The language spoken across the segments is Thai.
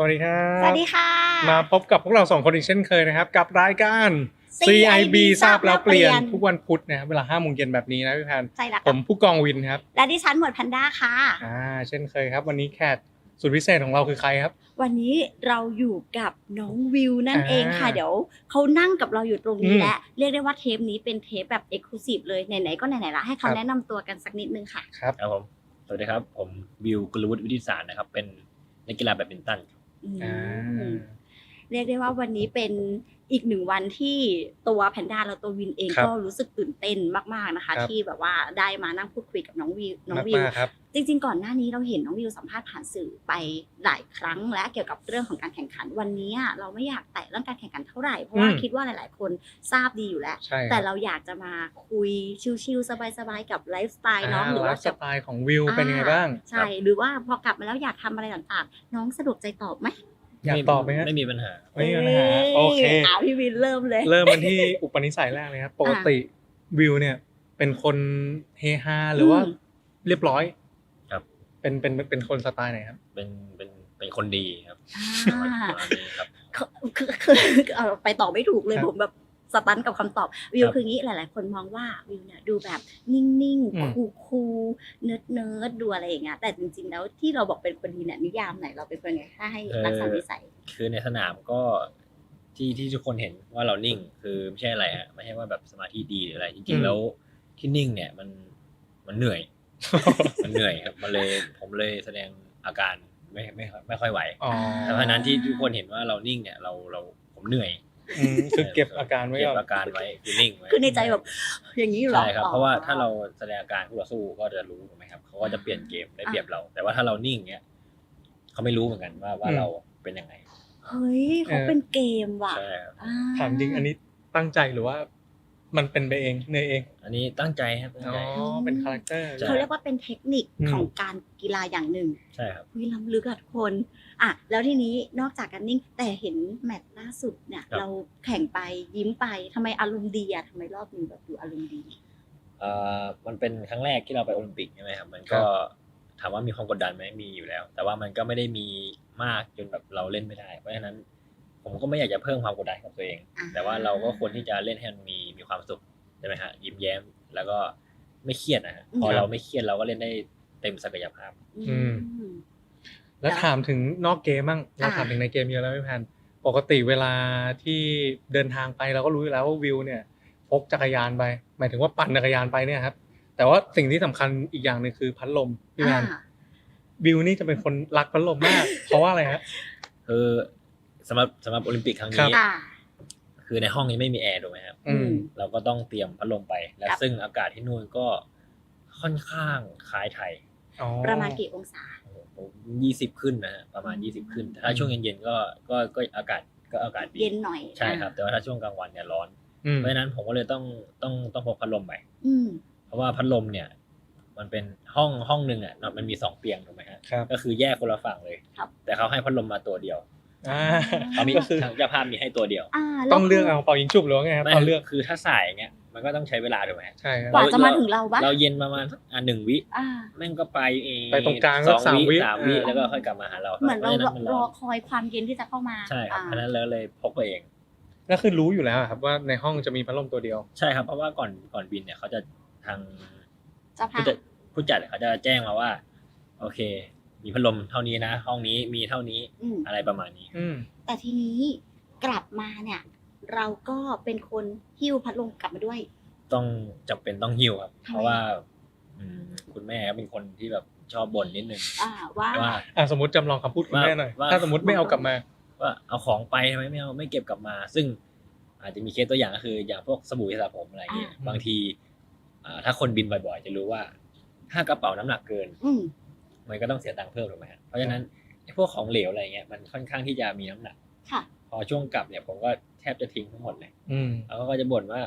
สวัสดีครับ สวัสดีค่ะ มาพบกับพวกเราสองคนอีกเช่นเคยนะครับ กับรายการ CIB ทราบแล้วเปลี่ยน ทุกวันพุธนะครับเวลา5โมงเย็นแบบนี้นะพี่แพนใช่แล้วผค่ะมผู้กองวินครับ และดิฉันหมวดแพนด้าค่ะ อ่า เช่นเคยครับ วันนี้แขกสุดพิเศษของเราคือใครครับ วันนี้เราอยู่กับน้องวิวนั่นอ่าเองค่ะ เดี๋ยวเขานั่งกับเราอยู่ตรงนี้อืมและเรียกได้ว่าเทปนี้เป็นเทปแบบเอ็กซ์คลูซีฟเลยไหนๆก็ไหนๆละให้เขาครับแนะนำตัวกันสักนิดนึงค่ะ ครับครับผมสวัสดีครับ ผมวิวกุลวุฒิวิทิศารนะครับ เป็นนักกีฬาแบดมินตันครับ อืมอ่า เรียกได้ว่าวันนี้เป็น อีกหนึ่งวันที่ตัวแพนด้าและตัววินเองครับก็รู้สึกตื่นเต้นมาก ๆนะคะ ครับที่แบบว่าได้มานั่งพูดคุยกับน้องวิวน้องมากวิวมากๆครับ จริง ๆ ก่อนหน้านี้เราเห็นน้องวิวสัมภาษณ์ผ่านสื่อไปหลายครั้ง และเกี่ยวกับเรื่องของการแข่งขันวันนี้อะเราไม่อยากแตะเรื่องการแข่งขันเท่าไหร่เพราะว่าอืม คิดว่าหลาย ๆ คนทราบดีอยู่แล้ว ใช่คบแต่เราอยากจะมาคุยชิลๆสบายๆกับไลฟ์สไตล์น้องหรือไลว่าฟ์สไตล์ของวิวเป็นยังไงบ้าง ใช่หรือว่าพอกลับมาแล้วอยากทำอะไรต่างๆ น้องสะดวกใจตอบไหม อยากตอบไหมฮะไม่มีปัญหา ไม่มีปัญหาโอเคอ่าพี่วินเริ่มเลย เริ่มกันที่อุปนิสัยแรกเลยครับปกติวิวเนี่ย เป็นคนเฮฮาหรือว่าอืมเรียบร้อย ครับ เป็นเป็นเป็นคนสไตล์ไหนครับ เป็นเป็นเป็นคนดีครับอ่าประมาณนี้ครับคือคือคือเอาไปต่อไม่ถูกเลยครับผมแบบ สตันกับคำตอบวิวครับคืองี้หลาย ๆ คนมองว่าวิวเนี่ยดูแบบนิ่งอืมๆคูคูเนิร์ดเนิร์ดดูอะไรอย่างเงี้ยแต่จริง ๆ แล้วที่เราบอกเป็นคนดีเนี่ยนิยามไหนเราเป็นคนไงถ้าให้รักษานิสัย คือในสนามก็ที่ที่ทุกคนเห็นว่าเรานิ่ง คือไม่ใช่อะไรฮะไม่ใช่ว่าแบบสมาธิดีหรืออะไรจอืริงมๆแล้วที่นิ่งเนี่ยมันมันเหนื่อย มันเหนื่อยครับมันเลยผมเลยแสดงอาการไม่ไม่ค่อยไม่ค่อยไหวอ๋อแต่เพราะฉะนั้นที่ทุกคนเห็นว่าเรานิ่งเนี่ยเราเราผมเหนื่อย อืมคือเก็บอาการไว้เก็ก่อนบอาการไว้คือนิ่งไว้คือในใจแบบ อย่างนี้เหรอ ใช่ครับอ๋อเพราะว่าถ้าเราแสดงอาการคู่ต่อสู้ก็จะรู้ถูกไหมครับเขาก็จะเปลี่ยนเกมได้เปรียบเรา แต่ว่าถ้าเรานิ่งเนี้ยเขาไม่รู้เหมือนกันว่าว่าอืมเราเป็นยังไงเฮ้ยเขาเป็นเกมว่ะใช่ครับอ่ถามจริงอันนี้ตั้งใจหรือว่า มันเป็นไปเองเนยเองอันนี้ตั้งใจครับตั้งอ๋อใจ เป็นคาแรคเตอร์ ใช่ เขาเรียกว่าเป็นเทคนิคอืมของการกีฬาอย่างหนึ่งใช่ครับ วิล้ำลึกอะทุกคน อะแล้วทีนี้นอกจากการนิ่งแต่เห็นแมตช์ล่าสุดเนี่ยครับ เราแข่งไปยิ้มไปทำไมอารมณ์ดีอะทำไมรอบนี้แบบดูอารมณ์ดี เอ่อมันเป็นครั้งแรกที่เราไปโอลิมปิกใช่ไหมครับ มันก็ถามว่ามีความกดดันไหมมีอยู่แล้ว แต่ว่ามันก็ไม่ได้มีมากจนแบบเราเล่นไม่ได้ เพราะฉะนั้น ผมก็ไม่อยากจะเพิ่มความกดดันให้กับตัวเอง อ่า แต่ว่าเราก็ควรที่จะเล่นให้มันมีมีความสุขใช่ไหมฮะยิ้มแย้มแล้วก็ไม่เครียดนะฮะพอเราไม่เครียดเราก็เล่นได้เต็มศักยภาพ อืม แล้วถามถึงนอกเกมบ้างเราอ่าถามถึงในเกมเยอะแล้วพี่แพนปกติเวลาที่เดินทางไปเราก็รู้อยู่แล้วว่าวิวเนี่ยพกจักรยานไป หมายถึงว่าปั่นจักรยานไปเนี่ยครับ แต่ว่าสิ่งที่สำคัญอีกอย่างหนึ่งคือพัดลมพี่แพนอ่าวิวนี่จะเป็นคนรักพัดลมมาก เพราะว่าอะไรฮะคือสำหรับสำหรับโอลิมปิกครั้งครันี้บอ่าคือในห้องนี้ไม่มีแอร์ถูกไหมครับอืมเราก็ต้องเตรียมพัดลมไป และครับซึ่งอากาศที่นู่นก็ค่อนข้างคล้ายไทยอ๋อประมาณกี่องศา ยี่สิบขึ้นนะฮะประมาณยี่สิบขึ้นแต่ถ้าช่วงเย็นๆก็ก็ก็อากาศก็อากาศดีเย็นหน่อยใช่ครับ แต่ว่าถ้าช่วงกลางวันเนี่ยร้อนอืมเพราะฉะนั้นผมก็เลยต้องต้องต้องพกพัดลมไปอืมเพราะว่าพัดลมเนี่ย มันเป็นห้องห้องหนึ่งอะมันมีสองเตียงถูกไหมฮะครับก็คือแยกคนละฝั่งเลยครับแต่เขาให้พัดลมมาตัวเดียวอ่าเขามีก็คือทางเจ้าภาพมีให้ตัวเดียวอ่าต้องเลือกเอาเป่ายิงจุบหรือว่าไงครับไม่ตอนเลือกคือถ้าสายเงี้ย มันก็ต้องใช้เวลาถูกไหมฮะใช่ครับกว่าจะมาถึงเราปะเราเย็นประมาณสักอะหนึ่งวิอ่าแม่งก็ไปเองไปตรงกลางสองสักสามวิวิสามวิอ่าแล้วก็ค่อยกลับมาหาเราเหมือนเราพะฉะมันรอร้อนคอยความเย็นที่จะเข้ามาใช่ครับอ่าเพราะฉะนั้นเราเลยพกไปเองก็คือรู้อยู่แล้วอะครับว่าในห้องจะมีพัดลมตัวเดียว ใช่ครับเพราะว่าก่อนก่อนบินเนี่ยเขาจะทางเจ้าภาผู้พจัดผู้จัดเขาจะแจ้งมาว่า โอเค มีพัดลมเท่านี้นะห้องนี้มีเท่านี้อืมอะไรประมาณนี้อืมแต่ทีนี้กลับมาเนี่ย เราก็เป็นคนหิ้วพัดลมกลับมาด้วย ต้องจำเป็นต้องหิ้วครับ ทำไม เพราะว่าอืมคุณแม่เป็นคนที่แบบชอบบ่นนิดนึงอ่าว่า ว่า อ่าสมมติจำลองคำพูดคุณว่าแม่หน่อย ว่า ถ้าสมมติไม่เอากลับมา ว่าเอาของไปทำไมไม่เอาไม่เก็บกลับมา ซึ่งอาจจะมีเคสตัวอย่างก็คือ อย่างพวกสบู่สระผมอะไรอย่างเงี้ยอ่า บางทีอ่าถ้าคนบินบ่อยๆ จะรู้ว่า ถ้ากระเป๋าน้ำหนักเกิน อืมมันก็ต้องเสียตังค์เพิ่มถูกไหมฮะเพราะฉะนั้นไอ้พวกของเหลวอะไรเงี้ยมันค่อนข้างที่จะมีน้ำหนัก ค่ะ พอช่วงกลับเนี่ยผมก็แท บจะทิ้งทั้งหมดเลยอืมแล้วก็จะบ่นว่า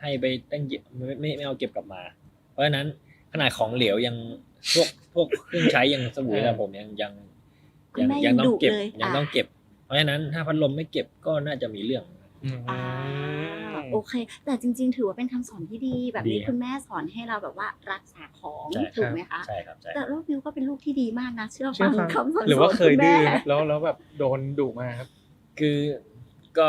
ให้ไปตั้งเยอะไม่ไม่ไม่เอาเก็บกลับมา เพราะฉะนั้นขนาดของเหลวยังพวกพวกเครื่องใช้ยังสบู่เออแต่ผมยังยังคุณแม่ยังต้องเก็บดุเลยยังอะต้องเก็บ เพราะฉะนั้นถ้าพัดลมไม่เก็บก็น่าจะมีเรื่องอืมอ่าโอเค แต่จริง ๆ ถือว่าเป็นคำสอนที่ดี แบบนี้ดีครับคุณแม่สอนให้เราแบบว่ารักษาของใช่ถูกไหมคะใช่ครับใช่แต่ลูกวิวก็เป็นลูกที่ดีมากนะเชื่อเชื่ฟัองฟังคำสอนหรือว่าเคยณดื้แม่อแล้วแล้วแบบโดนดุมาครับ คือ ก็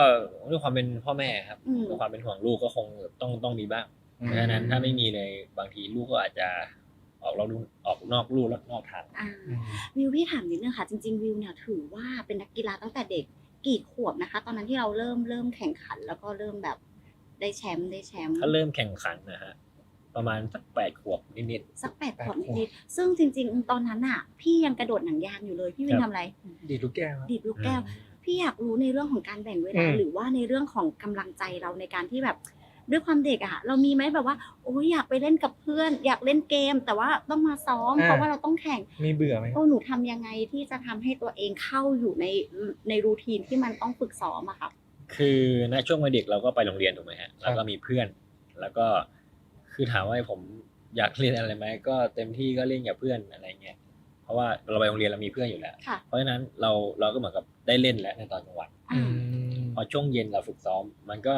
ด้วยความเป็นพ่อแม่ครับอืม ด้วยความเป็นห่วงลูกก็คงต้องต้องมีบ้างอืมเพราะฉะนั้นถ้าไม่มีเลยบางทีลูกก็อาจจะออกเราลูออกนอกลู่นอกทาง อ่าอืม วิวพี่ถามนิดนึงค่ะ จริง ๆ วิวเนี่ยถือว่าเป็นนักกีฬาตั้งแต่เด็กกี่ขวบนะคะ ตอนนั้นที่เราเริ่มเริ่มแข่งขัน แล้วก็เริ่มแบบได้แชมป์ได้แชมป์ถ้าเริ่มแข่งขันนะฮะประมาณสักแปดขวบนิด สักแปดขวบแปดขวบ นิดๆซึ่งจริง ๆ ตอนนั้นอะ พี่ยังกระโดดหนังยางอยู่เลย พี่วินครับ ทำอะไร ดีดลูกแก้วครับ ดีดลูกๆแก้ว อืม พี่อยากรู้ในเรื่องของการแบ่งเวลา อืม หรือว่าในเรื่องของกำลังใจเราในการที่แบบด้วยความเด็กอะเรามีไหมแบบว่าโอ้ยอยากไปเล่นกับเพื่อน อยากเล่นเกม แต่ว่าต้องมาซ้อมเพราะว่าเราต้องแข่ง มีเบื่อไหม โอ้หนูทำยังไงที่จะทำให้ตัวเองเข้าอยู่ในในรูทีนที่มันต้องฝึกซ้อมอะค่ะ คือในช่วงวัยเด็กเราก็ไปโรงเรียนถูกไหมฮะ แล้วก็มีเพื่อน แล้วก็คือถามว่าผมอยากเล่นอะไรไหมก็เต็มที่ก็เล่นกับเพื่อนอะไรเงี้ยเพ ราะว่าเราไปโรงเรียนเรามีเพื่อนอยู่แล้ว ค่ะ เพราะฉะนั้นเราเราก็เหมือนกับได้เล่นแล้วในตอนกลางวันอ่าพอช่วงเย็นเราฝึกซ้อม มันก็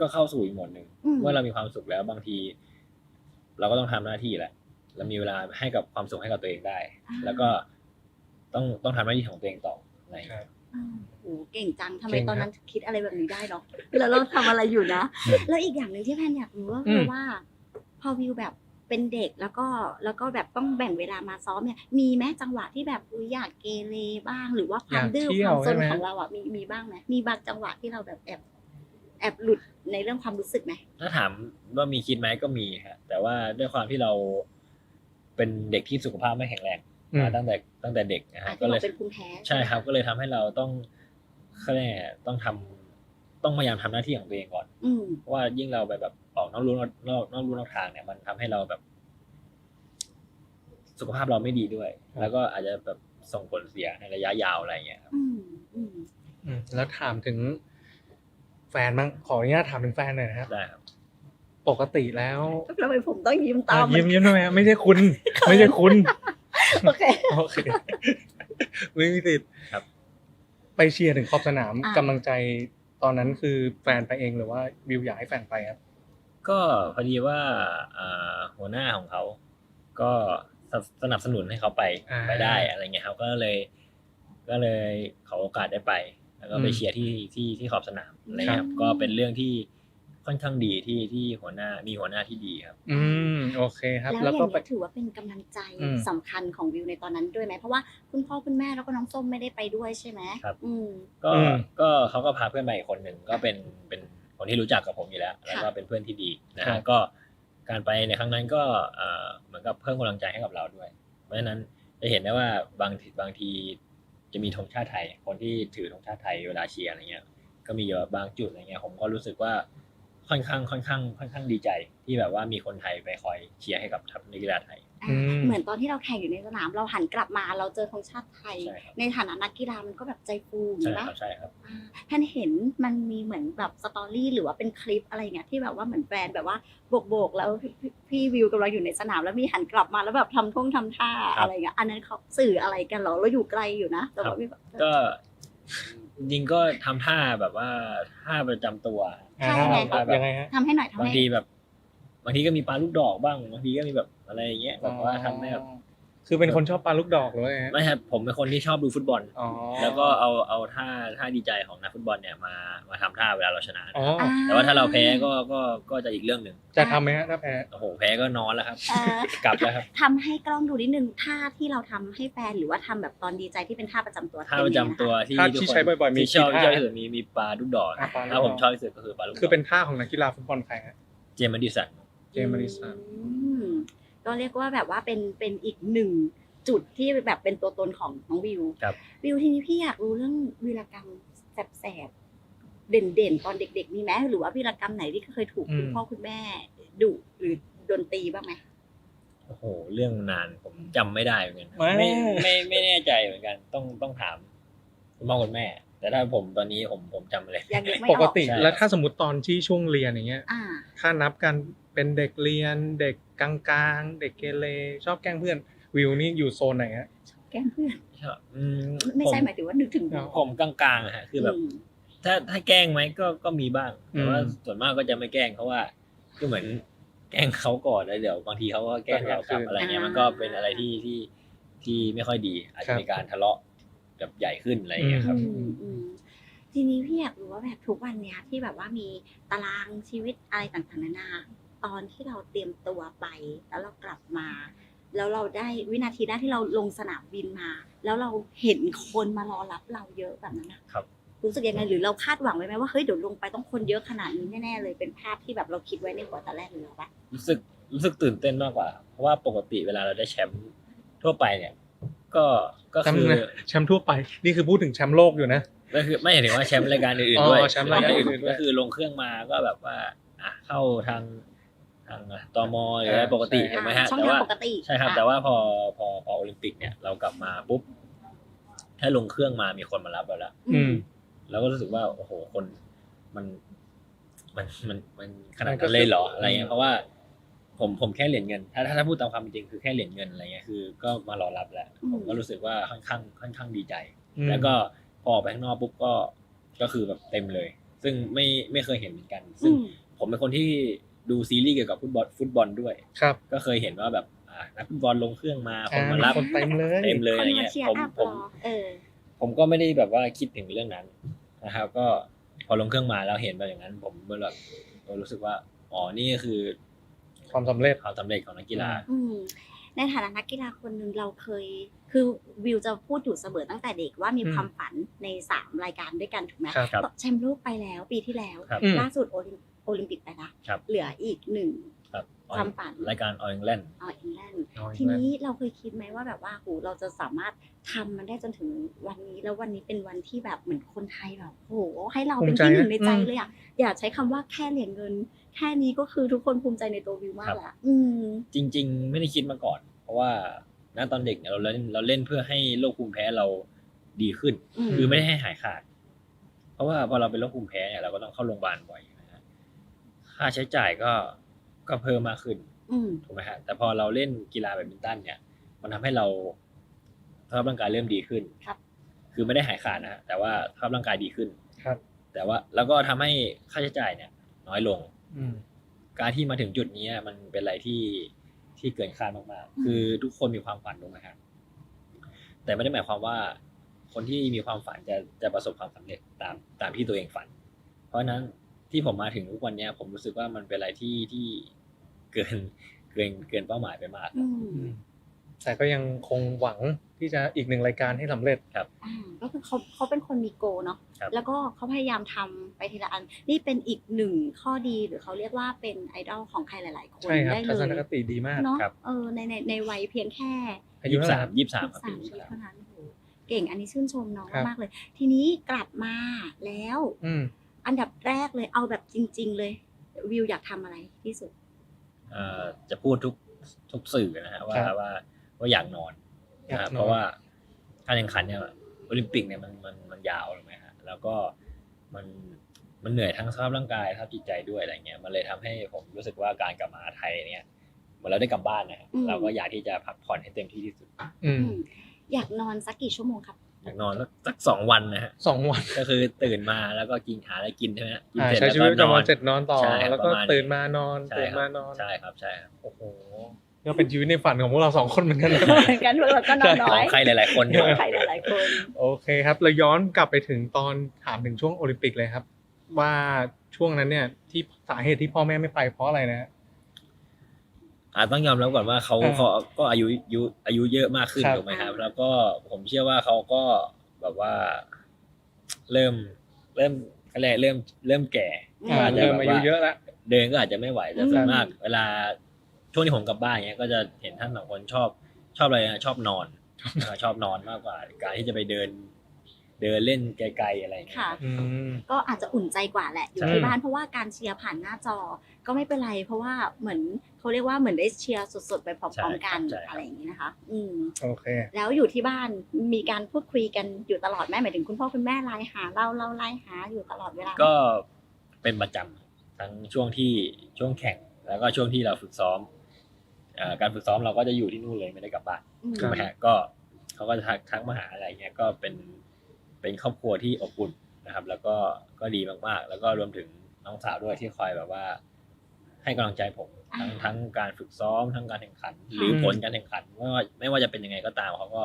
ก็เข้าสู่อีกโหมดหนึ่งอืม เมื่อเรามีความสุขแล้วบางที เราก็ต้องทำหน้าที่แหละเรามีเวลาให้กับความสุขให้กับตัวเองได้ แล้วก็ต้องต้องทำหน้าที่ของตัวเองต่ออะไรอย่างครัเงี้บยอ่าโอ้เก่งจังทำไมเก่งตอนครับนั้นคิดอะไรแบบนี้ได้เนาะแล้วเราทำอะไรอยู่นะ อืม แล้วอีกอย่างหนึ่งที่แพนอยากรู้ก็อืคือม ว่า พอวิวแบบ เป็นเด็กแล้วก็แล้วก็แบบต้องแบ่งเวลามาซ้อมเนี่ยมีไหมจังหวะที่แบบอุ๊ยอยากเกเรบ้าง หรือว่าความดื้อความซนของเราอะมีมีบ้างไหมมีบางจังหวะที่เราแบบแอบแอบหลุดในเรื่องความรู้สึกไหมถ้าถามว่ามีคิดไหมก็มีฮะแต่ว่าด้วยความที่เราเป็นเด็กที่สุขภาพไม่แข็งแรงอืมมาตั้งแต่ตั้งแต่เด็กนะอะฮะที่ก็เลเรายเป็นภูมิแพ้ใช่ครับไหมะก็เลยทำให้เราต้องเขาเรียกไงต้องทำต้องพยายามทำหน้าที่ของตัวเองก่อนอืมเพราะว่ายิ่งเราไปแบบ ออกนอกลู่นอกนอกนอกลู่นอกทางเนี่ยมันทำให้เราแบบ สุขภาพเราไม่ดีด้วยครับแล้วก็อาจจะแบบส่งผลเสียในระยะยาวอะไรอย่างเงี้ยครับอืมอืมอืมแล้วถามถึง แฟนบ้างขออนุญาตถามถึงแฟนหน่อยนะครับ ได้ครับปกติแล้วทำไมผมต้องยิ้มตาอะมยิ้มยิ้มทำไมฮะไม่ใช่คุณ ไม่ใช่คุณ โอเค โอเคไม่มีติดครับ ไปเชียร์ถึงขอบสนามอะ กำลังใจตอนนั้นคือแฟนไปเองหรือว่าวิวอยากให้แฟนไปครับ ก็พอดีว่าอ่าหัวหน้าของเขาก็สสนับสนุนให้เขาไปอ่าไปได้อะไรเงี้ยครับก็เลย ก็เลยขอโอกาสได้ไป แล้วก็ไปอืมเชียร์ที่ที่ที่ขอบสนามอะไรเงี้ยครับก็เป็นเรื่องที่ค่อนข้างดีที่ที่หัวหน้ามีหัวหน้าที่ดีครับ อืมโอเคครับ แล้วแล้วอก็ย่างไปนี้ยถือว่าเป็นกำลังใจอืมสำคัญของวิวในตอนนั้นด้วยไหมเพราะว่าคุณพ่อคุณแม่แล้วก็น้องส้มไม่ได้ไปด้วยใช่ไหมครับ อืมก็อืมก็เขาก็พาเพื่อนมาอีกคนหนึ่งก็เป็นเป็น คนที่รู้จักกับผมอยู่แล้ว แล้วก็เป็นเพื่อนที่ดีนะครัฮะบก็การไปในครั้งนั้นก็เอ่อเหมือนกับเพิ่มกำลังใจให้กับเราด้วย เพราะฉะนั้นจะเห็นได้ว่าบางทีบางทีจะมีธงชาติไทย คนที่ถือธงชาติไทยเวลาเชียร์อะไรเงี้ย ก็มีเยอะบางจุดอะไรเงี้ยผมก็รู้สึกว่า ค่อนข้างค่อนข้างค่อนข้างดีใจที่แบบว่ามีคนไทยไปคอยเชียร์ให้กับทัพนักกีฬาไทย อืม เหมือนตอนที่เราแข่งอยู่ในสนามเราหันกลับมาเราเจอธงชาติไทย ใช่ครับในฐานะนักกีฬามันก็แบบใจฟูอใช่ยู่คนะรับใช่ครับ อ่าท่านเห็นมันมีเหมือนแบบสตอรี่หรือว่าเป็นคลิปอะไรเงี้ยที่แบบว่าเหมือนแฟนแบบว่าโบกๆแล้วพี่พี่พี่วิวกำลังอยู่ในสนามแล้วมีหันกลับมาแล้วแบบทำท่งทำท่าครับอะไรเงี้ยอันนั้นเขาสื่ออะไรกันเหรอเราอยู่ไกลอยู่นะแต่ว่าพี่แบบก็จริงๆก็ทำท่าแบบว่าท่าประจำตัวอ่า ใช่ไงครับยังไงฮะ ทำให้หน่อยทำบางให้ ทีแบบบางทีก็มีปลาลูกดอกบ้างบางทีก็มีแบบอะไรอย่างเงี้ยแบบว่าทำให้แบบ คือเป็นคนชอบปลาลูกดอกหรือว่าไงฮะไม่ครับผมเป็นคนที่ชอบดูฟุตบอล อ๋อแล้วก็เอาเอาท่าท่าดีใจของนักฟุตบอลเนี่ยมามาทำท่าเวลาเราชนะอ๋ออ่แต่ว่าถ้าเราแพ้ก็ก็ก็จะอีกเรื่องหนึ่งจะทำไหมฮะถ้าแพ้โอ้โหแพ้ก็นอนแล้วครับ เอ่อกลับแล้วครับทำให้กล้องดูนิดนึงท่าที่เราทำให้แฟนหรือว่าทำแบบตอนดีใจที่เป็นท่าประจำตัวท่าประจำตัวเป็นยังไงนะคะที่ท่าที่ทุกคนใช้บ่อยๆมีที่ชอบกี่ที่ชท่าอบที่สุดมีมีปลาลูกดอกอะปลาลูกดอกถ้าผมชอบที่สุดก็คือปลาลูกดอกคือเป็นท่าของนักกีฬาฟุตบอลใครฮะ เจมส์ดิสัน เจมส์มาริสัน อืม ก็เรียกว่าแบบว่าเป็นเป็นอีกหนึ่งจุดที่แบบเป็นตัวตนของน้องวิวครับ วิวทีนี้พี่อยากรู้เรื่องวีรกรรมแสบๆเด่นๆ ตอนเด็ก ๆ มีไหมหรือว่าวีรกรรมไหนที่เคยถูกอืมคุณพ่อคุณแม่ดุหรือโดนตีบ้างไหมโอ้โห เรื่องนานผมจำไม่ได้เหมือนกันแม่ไม่ไม่ไม่แน่ใจเหมือนกัน ต้องต้องถามคุณพ่อคุณแม่ แต่ถ้าผมตอนนี้ผมผมจำอะไรยังนึกไม่ปอกอกติใช่ แล้วถ้าสมมติตอนที่ช่วงเรียนอย่างเงี้ย อ่า ถ้านับกันเป็นเด็กเรียนเด็ก กลางๆ เด็กเกเรชอบแกล้งเพื่อนวิวนี่อยู่โซนไหนฮะแกล้งเพื่อนชอบอืมไม่ใช่ผหมายถึงว่านึกถึงเอาผมกลางๆอะฮะคือแบบมถ้าถ้าแกล้งไหมก็ก็มีบ้างแต่ว่าอืมส่วนมากก็จะไม่แกล้งเพราะว่าก็เหมือนแกล้งเขาก่อนแล้วเดี๋ยวบางทีเขาก็แกล้งเรากลับอะไรเงี้ยมันก็เป็นอะไรที่ที่ที่ไม่ค่อยดีอาจจะมีการทะเลาะแบบใหญ่ขึ้นอะไรเงี้ยครับอืมอืมทีนี้พี่อยากรู้ว่าแบบทุกวันเนี้ยที่แบบว่ามีตารางชีวิตอะไรต่างๆนานา ตอนที่เราเตรียมตัวไป แล้วเรากลับมา แล้วเราได้วินาทีแรกที่เราลงสนามบินมา แล้วเราเห็นคนมารอรับเราเยอะแบบนั้นนะครับ รู้สึกยังไงหรือเราคาดหวังไว้ไหมว่าเฮ้ยเดี๋ยวลงไปต้องคนเยอะขนาดนี้แน่ๆเลยเป็นภาพที่แบบเราคิดไว้ในหัวแต่แรกเลยเหรอปะรู้สึกรู้สึกตื่นเต้นมากกว่า เพราะว่าปกติเวลาเราได้แชมป์ทั่วไปเนี่ย ก็ก็แชมคืป์อนะแชมป์ทั่วไป นี่คือพูดถึงแชมป์โลกอยู่นะก็คือไม่เห็นถึงว่าแชมป์รายการอื่นอ๋อๆด้วยแชมป์รายการอื่นๆด้วยก็คือลงเครื่องมาก็แบบว่าอะเข้าทาง ทางตมหรืออะไรอ่าปกติใช่ถูกไหมฮะช่องแต่ทางว่าปกติใช่ครับอะแต่ว่าพอพอพอโอลิมปิกเนี่ยเรากลับมาปุ๊บถ้าลงเครื่องมามีคนมารับเราแล้วอืม เราก็รู้สึกว่าโอ้โหคนมันมันมันมันขนาดมันก็นั้นเลยเหรอคือออะไรเงี้ยเพราะว่าผมผมแค่เหรียญเงิน ถ้าถ้าถ้าพูดตามความเป็นจริงคือแค่เหรียญเงินอะไรเงี้ยคือก็มารอรับแล้วอืมผมก็รู้สึกว่าค่อนข้างค่อนข้างดีใจอืมแล้วก็พอออกไปข้างนอกปุ๊บก็ก็คือแบบเต็มเลย ซึ่งไม่ไม่เคยเห็นเหมือนกัน ซึ่งอืม ผมเป็นคนที่ ดูซีรีส์เกี่ยวกับฟุตบอลฟุตบอลด้วย ครับ ก็เคยเห็นว่าแบบอ่านักฟุตบอลลงเครื่องมาคอ่านมารับคนเต็มเลยเต็มเลยคอะไรนมาเงี้ยเชียร์ผมอัพผรมอเออ ผมก็ไม่ได้แบบว่าคิดถึงเรื่องนั้นนะครับ ก็พอลงเครื่องมาแล้วเห็นแบบอย่างนั้น ผมก็แบบเออรู้สึกว่าอ๋อนี่คือ ความสำเร็จความสำเร็จของนักกีฬาอืมในฐานะนักกีฬาคนหนึ่งเราเคย คือวิวจะพูดอยู่เสมอตั้งแต่เด็กว่ามีอืมความฝันในสามรายการด้วยกันถูกไหมครับครับแชมป์โลกไปแล้วปีที่แล้วครับอืมล่าสุดโอลิมโอ ลิมปิกไปละครับเหลืออีกหนึ่งครับความฝันรายการออ l งแลนด์อออิงแลนด์ทีนี้เราเคยคิดไหมว่าแบบว่าโหเราจะสามารถทำมันได้จนถึงวันนี้แล้ววันนี้เป็นวันที่แบบเหมือนคนไทยแบบโหให้เราเป็นที่หนึ่งในใจเลยอะอย่าใช้คำว่าแค่เหรียญเงิน แค่นี้ก็คือทุกคนภูมิใจในตัววิวมากแล้วอืมจริง ๆ ไม่ได้คิดมาก่อน เพราะว่าณตอนเด็กเนี่ยเราเล่นเราเล่นเพื่อให้โรคภูมิแพ้เราดีขึ้นอืมคือไม่ได้ให้หายขาด เพราะว่าพอเราเป็นโรคภูมิแพ้เนี่ยเราก็ต้องเข้าโรงพยาบาลบ่อยนะฮะ ค่าใช้จ่ายก็ก็เพิ่มมากขึ้นอืมถูกไหมฮะแต่พอเราเล่นกีฬาแบดมินตันเนี่ย มันทำให้เราสภาพร่างกายเริ่มดีขึ้นครับ คือไม่ได้หายขาดนะฮะแต่ว่าสภาพร่างกายดีขึ้นครับ แต่ว่าแล้วก็ทำให้ค่าใช้จ่ายเนี่ย น้อยลง อืมการที่มาถึงจุดนี้มันเป็นอะไรที่ที่เกินคาดมากๆ คือทุกคนมีความฝันถูกไหมครับแต่ไม่ได้หมายความว่า คนที่มีความฝันจะจะประสบความสำเร็จตามตามที่ตัวเองฝัน เพราะฉะนั้น ที่ผมมาถึงทุกวันเนี้ย ผมรู้สึกว่ามันเป็นอะไรที่ที่เกินเกินเกินเป้าหมายไปมากอืมอืมแต่ก็ยังคงหวังที่จะอีกหนึ่งรายการให้สำเร็จอ่าก็คือเขาเขาเป็นคนมีโกลเนาะครับ แล้วก็เขาพยายามทำไปทีละอัน นี่เป็นอีกหนึ่งข้อดีหรือเขาเรียกว่าเป็นไอดอลของใครหลาย ๆ คนใช่ครับได้เลทัศนยคติดีมาก เนาะครับ เออในในในวัยเพียงแค่ อายุยี่เท่าไหร่สามยี่สามครับสามปีชีวิตครับ เท่านั้นโอ้โหเก่งอันนี้ชื่นชมน้องครับ มากเลย ทีนี้กลับมาแล้ว อืม อันดับแรกเลยเอาแบบจริง ๆ เลยวิวอยากทำอะไรที่สุด เอ่อจะพูดทุกทุกสื่อนะฮะว่าครับว่าว่าอยากนอนอยากนะฮะนอนเพราะว่าการแข่งขันเนี่ยโอลิมปิกเนี่ยมันมันมันยาวถูกไหมฮะแล้วก็มันมันเหนื่อยทั้งสภาพร่างกายสภาพจิตใจด้วยอะไรเงี้ยมันเลยทำให้ผมรู้สึกว่าการกลับมาไทยเนี่ยเหมือนเราได้กลับบ้านนะฮะอืม เราก็อยากที่จะพักผ่อนให้เต็มที่ที่สุด อืมอืมอยากนอนสักกี่ชั่วโมงครับ อยากนอนสักสักสองวันนะฮะสองวันก็คือตื่นมาแล้วก็กินหาอะไรกินใช่ไหมฮะกินอ่าเสร็จใช้แล้วชีวิตประก็นอจำวันนเสร็จนอนต่อใช่ครับแล้วก็ประมาณตื่นมานอนใช่ตื่นครับมานอนใช่ครับใช่ครับโอ้โหก็เป็นชีวิตในฝันของพวกเราสองคนเหมือนกันนะเหมือนกันพวกเราก็นอนน้ขอองยใครหลาย ๆ คนด้วยใครหลายๆคนโอเคครับเราย้อนกลับไปถึงตอนถามถึงช่วงโอลิมปิกเลยครับ ว่าช่วงนั้นเนี่ยที่สาเหตุที่พ่อแม่ไม่ไปเพราะอะไรนะฮะ อ่าต้องยอมรับก่อนว่าเขาอ่าเขาก็อายุอายุอายุเยอะมากขึ้นครับถูกไหมครับ แล้วก็ผมเชื่อว่าเขาก็แบบว่า เริ่มเริ่มอะไรยกเริ่มเริ่มแก่อือ่าอาจจะเริ่มแบบอายุว่าเยอะแล้วเดินก็อาจจะไม่ไหวแต่อืมส่วนมาก เวลาช่วงที่ผมกลับบ้านเนี้ยก็จะเห็นท่านสองคนชอบชอบอะไรนะชอบนอนอ่าชอบนอนมากกว่า การที่จะไปเดิน เดินเล่นไกลๆอะไรอย่างเงี้ย ค่ะ อืม ก็อาจจะอุ่นใจกว่าแหละอยู่ใช่ ที่บ้านเพราะว่าการเชียร์ผ่านหน้าจอก็ไม่เป็นไร เพราะว่าเหมือนเขาเรียกว่าเหมือนได้เชียร์สดๆไปพร้อมๆกันใช่ครับ อะไรอย่างนี้นะคะ อืม โอเค แล้วอยู่ที่บ้านมีการพูดคุยกันอยู่ตลอดไหมหมายถึงคุณพ่อคุณแม่ไลน์หาเราเราไลน์หาอยู่ตลอดเวลาไหมก็เป็นประจำทั้งช่วงที่ช่วงแข่งแล้วก็ช่วงที่เราฝึกซ้อมเอ่อการฝึกซ้อมเราก็จะอยู่ที่นู่นเลยไม่ได้กลับบ้านอืมคถูรักบไหมฮะก็เขาก็จะทักทักมาหาอะไรเงี้ยก็เป็น เป็นครอบครัวที่อบอุ่นนะครับ แล้วก็ก็ดีมากๆ แล้วก็รวมถึงน้องสาวด้วยที่คอยแบบว่า ให้กำลังใจผม ทั้งอ่าทั้งการฝึกซ้อมทั้งการแข่งขัน หรือผลการแข่งขันไม่ว่าไม่ว่าจะเป็นยังไงก็ตามเขาก็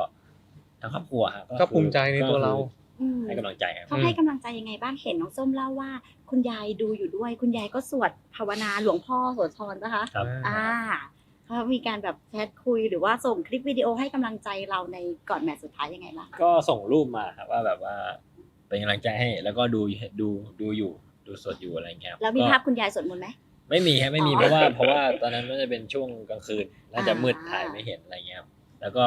ทั้งครอบครัวฮะก็ภูมิใจในตัวเราก็คืออืมให้กำลังใจครับเขาให้กำลังใจยังไงบ้างเห็นน้องส้มเล่าว่า คุณยายดูอยู่ด้วย คุณยายก็สวดภาวนาหลวงพ่อโสธรนะคะครับอ่า เขามีการแบบแชทคุยหรือว่าส่งคลิปวิดีโอให้กำลังใจเราในก่อนแมตช์สุดท้ายยังไงบ้างก็ส่งรูปมาครับว่าแบบว่าเป็นกำลังใจให้แล้วก็ดูดูดูอยู่ดูสดอยู่อะไรอย่างเงี้ยครับแล้วมีก็ภาพคุณยายสวดมนต์ไหม ไม่มีครับไม่มีอ๋อเพราะว่าเพราะว่าตอนนั้นน่าจะเป็นช่วงกลางคืนน่าจะมืดอ่า ถ่ายไม่เห็นอะไรเงี้ยครับแล้วก็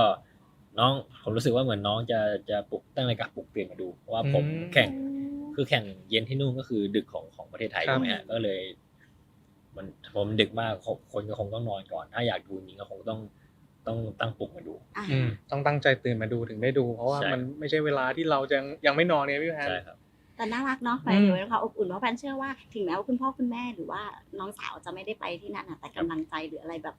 น้องผมรู้สึกว่าเหมือนน้องจะจะปลุกตั้งนาฬิกาปลุกตื่นมาดูเพราะว่าผมอืม แข่งคือแข่งเย็นที่นู่นก็คือดึกของของประเทศไทยครับ ใช่ไหมฮะก็เลย มันผมดึกมากคนคนก็คงต้องนอนก่อน ถ้าอยากดูจริงก็คงต้องต้องตั้งปลุกมาดูอ่าอืมต้องตั้งใจตื่นมาดูถึงได้ดู เพราะว่าใช่ มันไม่ใช่เวลาที่เราจะยังไม่นอนเนี่ยพี่แพน ใช่ครับ แต่น่ารักเนาะหอืมายมถึงว่าความอบอุ่นเพราะแพนเชื่อว่าถึงแม้ว่าคุณพ่อคุณแม่หรือว่าน้องสาวจะไม่ได้ไปที่นั่นอะแต่กำลังใจหรืออะไรแบบ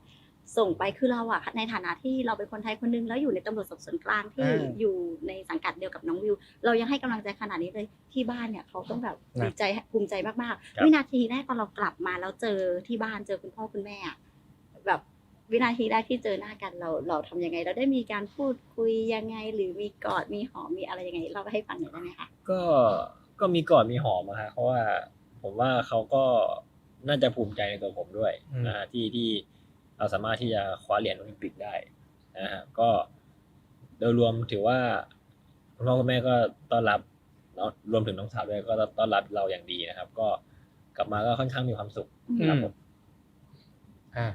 ส่งไปคือเราอะในฐานะที่เราเป็นคนไทยคนนึงแล้วอยู่ในตำรวจสอบสวนกลางที่อ่าอยู่ในสังกัดเดียวกับน้องวิว เรายังให้กำลังใจขนาดนี้เลยที่บ้านเนี่ยเขาต้องแบบนะ ดีใจภูมิใจมากครับ ๆ วินาทีแรกตอนเรากลับมาแล้วเจอที่บ้านเจอคุณพ่อคุณแม่อะแบบวินาทีแรกที่เจอหน้ากันเราเราทำยังไง เราได้มีการพูดคุยยังไง หรือมีกอดมีหอมมีอะไรยังไงเราให้ฟังหน่อยได้ไหมคะ ก็ก็มีกอดมีหอมอะฮะเพราะว่าผมว่าเขาก็น่าจะภูมิใจในตัวผมด้วยอืม นะฮะที่ที่ เราสามารถที่จะคว้าเหรียญโอลิมปิกได้นะฮะก็โดยรวมถือว่าคุณพ่อคุณแม่ก็ต้อนรับเนาะรวมถึงน้องสาวด้วยก็ต้อนรับเราอย่างดีนะครับ ก็กลับมาก็ค่อนข้างมีความสุขอืมครับผมอ่า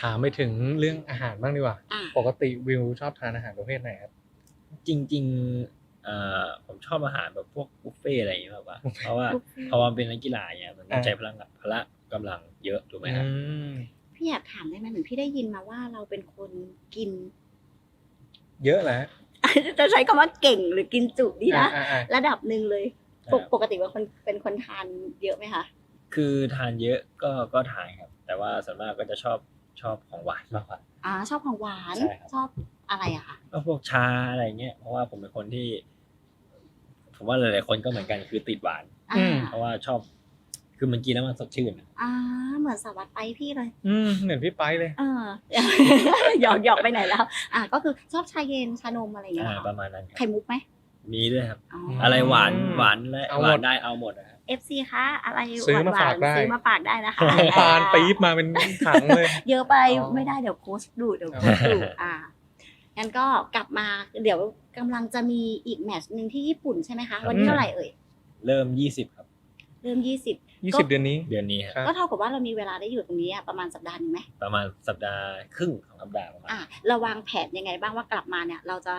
ถามไปถึงเรื่องอาหารบ้างดีกว่าอะปกติวิวชอบทานอาหารประเภทไหนครับ จริงๆเอ่อผมชอบอาหารแบบพวกบุฟเฟ่ต์อะไรอย่างเงี้ยมากกว่าเพราะว่าบุฟเฟ่ต์เพราะว่าเป็นนักกีฬาเนี่ยมันต้องอ่าใช้พลังพละกำลังเยอะถูกไหมฮะอืม พี่อยากถามได้ไหมเหมือนพี่ได้ยินมาว่าเราเป็นคนกิน เยอะแหละจะใช้คำว่าเก่งหรือกินจุดีนะอ่าอ่าระดับหนึ่งเลยครับปกปกติเป็นคนเป็นคนทานเยอะไหมคะคือทานเยอะก็ก็ทานครับ แต่ว่าส่วนมากก็จะชอบชอบของหวานมากกว่าอ่า ชอบของหวานใช่ครับชอบอะไรอะคะก็พวกชาอะไรเงี้ยเพราะว่าผมเป็นคนที่ ผมว่าหลายๆคนก็เหมือนกันคือติดหวานอ่าเพราะว่าชอบ คือมันกินแล้วมันสดชื่นอะอ่าเหมือนสวัสดิ์ไปพี่เลย อืมเหมือนพี่ไปเลยเออ หยอกหยอกไปไหนแล้ว อ่าก็คือชอบชาเย็นชานมอะไรอย่างเงี้ยอ่าเหรอประมาณนั้นครับไข่มุกไหมมีด้วยครับอ๋ออะไรหวานอืมหวานและเอาหมดหวานได้เอาหมดนะครับ FC คะอะไรซื้อมาหวฝากนได้ๆซื้อมาฝากได้นะคะน้ำตาลปี๊บมาเป็นถังเลย เยอะไปอ๋อไม่ได้เดี๋ยวโค้ชดูเดี๋ยวอ๋อโค้ชดูอ่างั้นก็กลับมาเดี๋ยวกำลังจะมีอีกแมตช์หนึ่งที่ญี่ปุ่นใช่ไหมคะ วันที่เท่าไหร่เอ่ยเริ่มยี่สิบครับ เริ่มยี่สิบ ยี่สิบเดือนนี้ เดือนนี้คครัรับบก็เท่ากับว่าเรามีเวลาได้อยู่ตรงนี้อะประมาณสัปดาห์หนึ่งไหมประมาณสัปดาห์ครึ่งของสัปดาห์ประมาณอ่าเราวางแผนยังไงบ้างว่ากลับมาเนี่ย เราจะ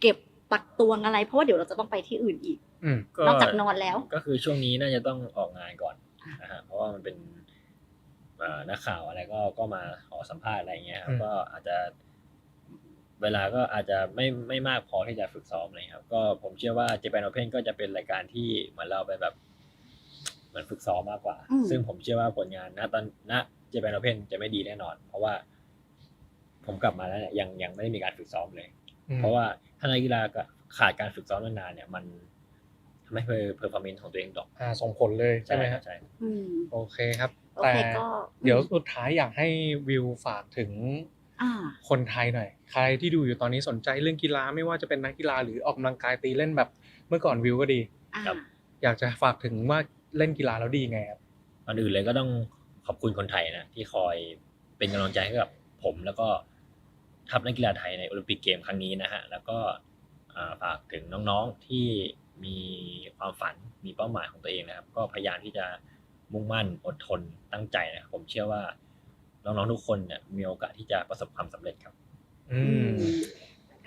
เก็บตักตวงอะไร เพราะว่าเดี๋ยวเราจะต้องไปที่อื่นอีกอืมก็นอกจากนอนแล้ว ก็คือช่วงนี้น่าจะต้องออกงานก่อนอะนะฮะเพราะว่ามันเป็นเอ่อนักข่าวอะไรก็ก็มาขอสัมภาษณ์อะไรเงี้ยครับอืมก็อาจจะ เวลาก็อาจจะไม่ไม่มากพอที่จะฝึกซ้อมอะไรครับ ก็ผมเชื่อว่า Japan Open ก็จะเป็นรายการที่เหมือนเราไปแบบเห มือนฝึกซ้อมมากกว่า อืม ซึ่งผมเชื่อว่าผลงานณตอนณ Japan Open จะไม่ดีแน่นอน เพราะว่า ผมกลับมาแล้วเนี่ยยังยังไม่ได้มีการฝึกซ้อมเลยอืมเพราะว่าถ้านักกีฬาก็ขาดการฝึกซ้อมนานๆเนี่ย มันทำให้เพอร์ฟอร์แมนซ์ของตัวเองตกอ่าส่งผลเลยใช่ไหมฮะใช่ อืมโอเคครับ โอแต่เคก็เดี๋ยวสุดท้ายอยากให้วิวฝากถึงอ่า คนไทยหน่อย ใครที่ดูอยู่ตอนนี้สนใจเรื่องกีฬาไม่ว่าจะเป็นนักกีฬาหรือออกกำลังกายตีเล่นแบบ เมื่อก่อนวิวก็ดี อ่า ครับ อยากจะฝากถึงว่า เล่นกีฬาแล้วดีไงครับก่อนอื่นเลยก็ต้องขอบคุณคนไทยนะที่คอยเป็นกำลังใจให้กับผมแล้วก็ทัพนักกีฬาไทยในโอลิมปิกเกมครั้งนี้นะฮะแล้วก็อ่าฝากถึงน้องๆที่มีความฝันมีเป้าหมายของตัวเองนะครับ ก็พยายามที่จะมุ่งมั่นอดทนตั้งใจนะครับผมเชื่อว่าน้องๆทุกคนเนี่ยมีโอกาสที่จะประสบความสำเร็จครับ อือืมม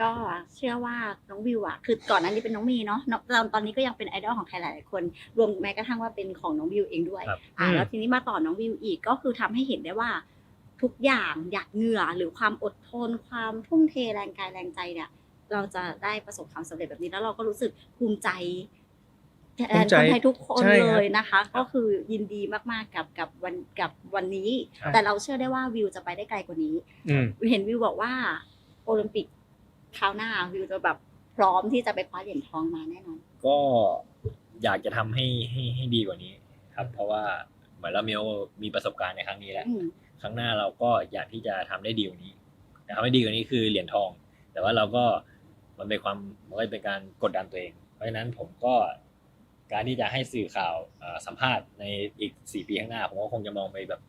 ก็เชื่อว่าน้องวิวอะคือก่อนหน้านี้เป็นน้องมีเนาะน้องตอนตอนนี้ก็ยังเป็นไอดอลของใครหลายๆคนรวมแม้กระทั่งว่าเป็นของน้องวิวเองด้วยครับอ่าอืม แล้วทีนี้มาต่อน้องวิวอีกก็คือทำให้เห็นได้ว่า ทุกอย่างอยากเหงื่อหรือความอดทน ความทุ่มเทแรงกายแรงใจเนี่ย เราจะได้ประสบความสำเร็จแบบนี้แล้วเราก็รู้สึกภูมิใจแทภูนมิใจคนไทยทุกคนใช่ครับ เลยนะคะ ก็คือยินดีมากๆกับกับวันกับวันนี้ แต่เราเชื่อได้ว่าวิวจะไปได้ไกลกว่านี้ อืม เห็นวิวบอกว่าโอลิมปิก คราวหน้าวิวจะแบบพร้อมที่จะไปคว้าเหรียญทองมาแน่นอน ก็อยากจะทำให้ให้ให้ดีกว่านี้ ครับ เพราะว่าเหมือนเรามีมีประสบการณ์ในครั้งนี้แล้วอืมครั้งหน้าเราก็อยากที่จะทำได้ดีกว่านี้แต่ทำให้ดีกว่านี้คือเหรียญทอง แต่ว่าเราก็มันเป็นความมันก็เป็นการกดดันตัวเอง เพราะฉะนั้นผมก็การที่จะให้สื่อข่าวเอ่อสัมภาษณ์ในอีกสี่ปีข้างหน้า ผมก็คงจะมองไปแบบ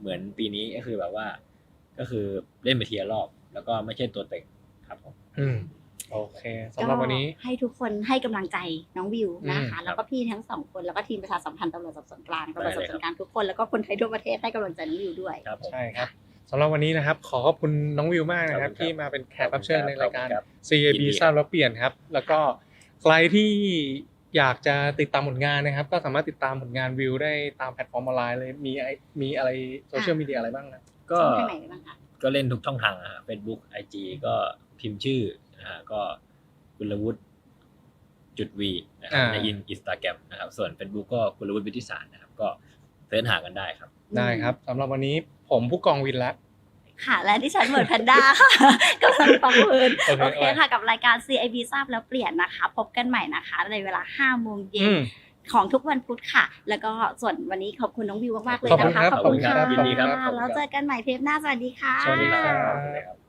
เหมือนปีนี้ก็คือแบบว่า ก็คือเล่นไปทีละรอบ แล้วก็ไม่ใช่ตัวเต็งครับผม อืมโอเคสำหรับวันนี้ ก็ให้ทุกคนให้กำลังใจน้องวิวนะอืคะมแล้วก็พี่ทั้งสองคนแล้วก็ทีมประชาสัมพันธ์ตำรวจสอบสวนกลางตำรวจสอบสวนได้เลยครับกลางทุกคนแล้วก็คนไทยทั่วประเทศให้กำลังใจน้องวิวด้วย ครับผม ใช่ครับสำหรับวันนี้นะครับ ขอขอบคุณน้องวิวมากนะครับ ขอบคุณครับที่มาเป็นแขกรับเชิญในรายการ ขอบคุณครับ CAB ยินดีครับ ทราบแล้วเปลี่ยนครับ แล้วก็ใครที่อยากจะติดตามผลงานนะครับ ก็สามารถติดตามผลงานวิวได้ตามแพลตฟอร์มออนไลน์เลยมีไอมีอะไรโซเชียลมีเดียอะไรบ้างนะ ก็ช่องทางไหนบ้างคะ ก็เล่นทุกช่องทางอะฮะ Facebook IG ก็ พิมพ์ชื่อนะฮะก็กุลวุฒิจุดวีนะครับอ่าในอินอินสตาแกรมนะครับ ส่วน Facebook ก็กุลวุฒิวิทิสารนะครับ ก็เสิร์ชหากันได้ครับ ได้ครับสำหรับวันนี้ผมผู้กองวินละค่ะและที่ฉันเหมือนแพนด้าค่ะกำลังประเมินโอเคโอเคค่ะกับรายการ CIB ทราบแล้วเปลี่ยนนะคะ พบกันใหม่นะคะ ในเวลา5โมงเย็อืนมของทุกวันพุธค่ะ แล้วก็ส่วนวันนี้ขอบคุณน้องวิวมากๆเลยขอบคุนะณคะครับขอบคุณขอบคุณครับค่ะยินดีครับขอบคุณครับแล้วเจอกันใหม่เทปหน้า สวัสดีค่ะ สวัสดีครับสวัสดีครับ